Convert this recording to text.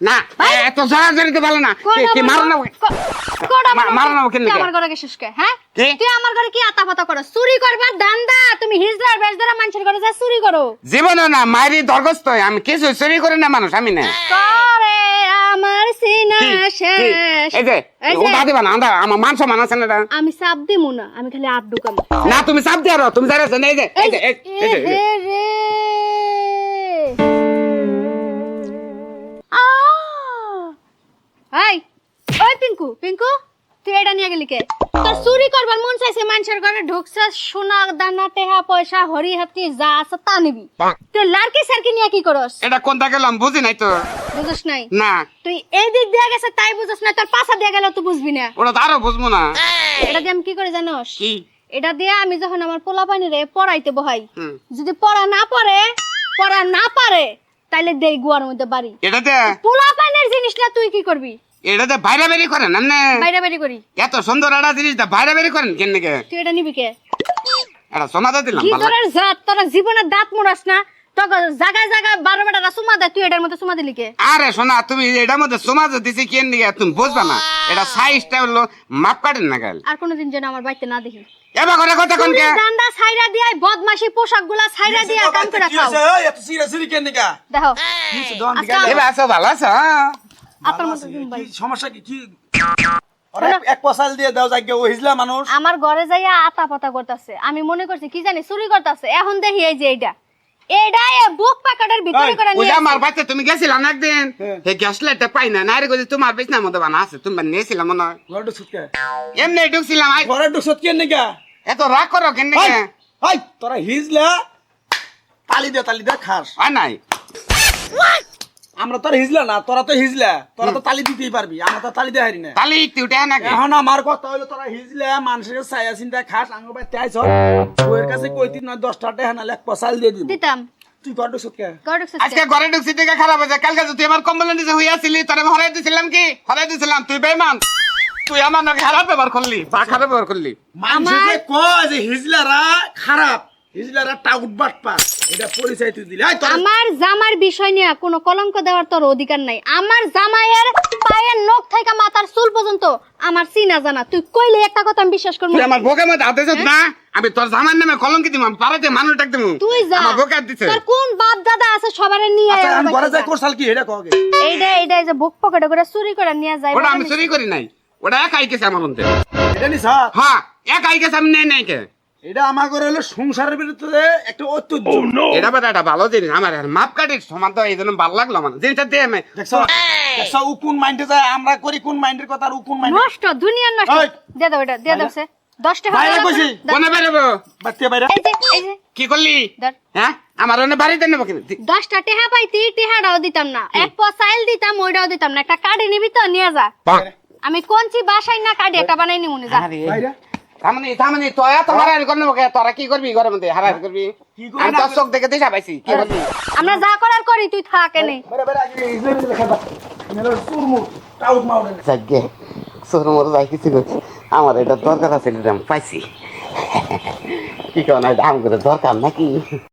না এত জড়াজড়ি তো ভালো না কি- মারো না মারো না আমার ঘরে হ্যাঁ? তুই আমার ঘরে কি আতা পাতা করো? চুরি করবার ধান্দা, তুমি বেজদারা মানুষের ঘরে যা চুরি করো। জীবনে না মায়েরই দরগস্ত আমি কিছু চুরি করি না মানুষ আমি না করে আমার সিনা? শেষ। এই যে আন্দা আমার মান সম্মান আছে না? আমি চাপ দিমু না আমি খালি আট ঢুকাবো না তুমি চাপ দিয়ে আরও তুমি যারা এই যে এই যে এই যে, নিয়ে গেলি কে? তোর চুরি করবার মন চাইছে মানুষের ঘরে ঢুকছে সোনা দানা টেহা পয়সা হরি হাতি যা আছে তা নিবি। তুই লারকি সারকি নিয়ে কি করস? এটা কোনটা গেলাম বুঝি নাই তো বুঝছ নাই? না। তুই এই দিক দিয়ে গেছে তাই বুঝছ না তোর দিয়ে গেলে তুই বুঝবি না। ওটা আরও বুঝব না। এটা দিয়ে আমি কি করে জানোস? কি? এটা দিয়ে আমি যখন আমার পোলা পানি রে পড়াইতে বহাই যদি পড়া না পারে পড়া না পারে তাইলে দেই গুয়ার মধ্যে বাড়ি। এটাতে পোলা পানির জিনিসটা তুই কি করবি? এটাতে বাইরে বেরি করেন না বাইরে বাইরে করি। এত সুন্দর একটা জিনিসটা বাইরে বেরি করেন কেন নাকি তুই এটা নিবি কে? এটা সোনাতে দিলাম কি। তোর জাত তোর জীবনের দাঁত মোড়াস না তোকে জায়গায় জায়গায় বারো বেটা সুমা দেয় তুই এটার মধ্যে সুমা দিলি কে? আরে শোনা তুমি এটার মধ্যে সমাজ দিছি কেন নিয়ে তুমি বুঝবা না। এটা সাইজটা হলো মাপ কাটেন না গেল আর কোনোদিন যেন আমার বাড়িতে না দেখি। এবার করে কথা কোন কে? দান্দা ছাইরা দিয়ে বদমাশি পোশাকগুলা ছাইরা দিয়ে কাম করে খাও। এত সিরিয়াস সিরি কেন নিকা দেখো। দিকে এবার আছো ভালো আছো আপনার মতো সমস্যা কি? কি? এক পয়সাল দিয়ে দাও যাকে ও হিজলা মানুষ। আমার ঘরে যাইয়া আতা পাতা করতেছে। আমি মনে করছি কি জানি চুরি করতেছে। এখন দেখি এই যে এইটা বুক ভিতরে করে নিয়ে তুমি গেছিলা না একদিন? হ্যাঁ। পাই না। তোমার মধ্যে বানা আছে তুমি নিয়েছিলাম মনে হয়। ঘরে ঢুকছে এমনি ঢুকছিলাম আই। ঘরে ঢুকছ কেন নিকা এত রাগ করো কেন হাই নাকি হাই তোরা হিজলা। তালি দে তালি দে খাস। হয় নাই? আমরা তোর হিজলা না তোরা তো হিজলা। তোরা তো তালি দিতেই পারবি আমরা তো তালি দেয় না। একটু উঠে নাকি এখন আমার কথা হলো তোরা হিজলা মানুষের ছায়া চিন্তা খাস আঙ্গ বাই তাই সব বউয়ের কাছে কইতি নয় দশটা টাকা নালে এক পয়সাল দিয়ে দিব। দিতাম। তুই ঘরে ঢুকছ কে? ঘরে ঢুকছে আজকে ঘরে ঢুকছি থেকে খারাপ হয়েছে? কালকে তুই আমার কম্বল নিচে আসছিলি তোর আমি হরাই দিছিলাম কি? হরাই দিছিলাম তুই বেমান তুই আমার নাকি খারাপ ব্যবহার করলি বা খারাপ ব্যবহার করলি। মানুষে যে কয় যে হিজলারা খারাপ। হিজলারা টাউট বাট এটা পরিচয় তুই দিলি। আমার জামার বিষয় নিয়ে কোনো কলঙ্ক দেওয়ার তোর অধিকার নাই। আমার জামাইয়ের পায়ের নখ থেকে মাথার চুল পর্যন্ত আমার চিনা জানা। তুই কইলে একটা কথা আমি বিশ্বাস করব আমার বুকে হাতে না আমি তোর জামার নামে কলঙ্কি দিব আমি পাড়াতে মানুষ ডাক দিব। তুই যা। আমার বুকে দিছে। তোর কোন বাপ দাদা আছে সবার নিয়ে আয় আচ্ছা আমি ঘরে যাই কি এটা কগে এইটা এইটা যে বুক পকেটে করে চুরি করে নিয়ে যায় ওটা আমি চুরি করি নাই। ওটা একাই গেছে আমার মধ্যে। এটা নি স্যার হ্যাঁ একাই গেছে আমি নেই নাই কে। এটা আমার ঘরে হলো সংসারের বিরুদ্ধে একটা ঐতিহ্য। এটা বাট একটা ভালো জিনিস আমার মাপ কাটির সমান তো এই জন্য ভালো লাগল আমার। জিনিসটা দিয়ে আমি। দেখছ? দেখছ ও কোন মাইন্ডে যায়? আমরা করি কোন মাইন্ডের কথা আর ও কোন মাইন্ডে নষ্ট দুনিয়ার নষ্ট। দিয়ে দাও এটা দিয়ে দাও সে। দশ টাকা বাইরে। দাও। কোনে বেরোবো বাচ্চা বাইরে। এই যে এই যে। কি করলি? হ্যাঁ? আমার অন্য বাড়িতে নেব কিন্তু দশটা টেহা পাইতি টেহাটাও দিতাম না। এক পয়সাইল দিতাম ওইটাও দিতাম না। একটা কার্ডে নিবি তো নিয়ে যা। আমি কোনছি বাসায় না কার্ডে একটা বানাই নি মনে যা বাইরে তামনি তামনি তো হারাহারি করে নেব কে? তোরা কি করবি ঘরের মধ্যে? হারাহারি করবি? কি করবি? আমি তোর চোখ দেখে দিশা পাইছি কি করবি? আমরা যা করার করি তুই থাক এনে। যাকে সোর মোর যাই কিছু করছি। আমার এটা দরকার আছে এটা আমি পাইছি। কি কেন দাম করে দরকার নাকি?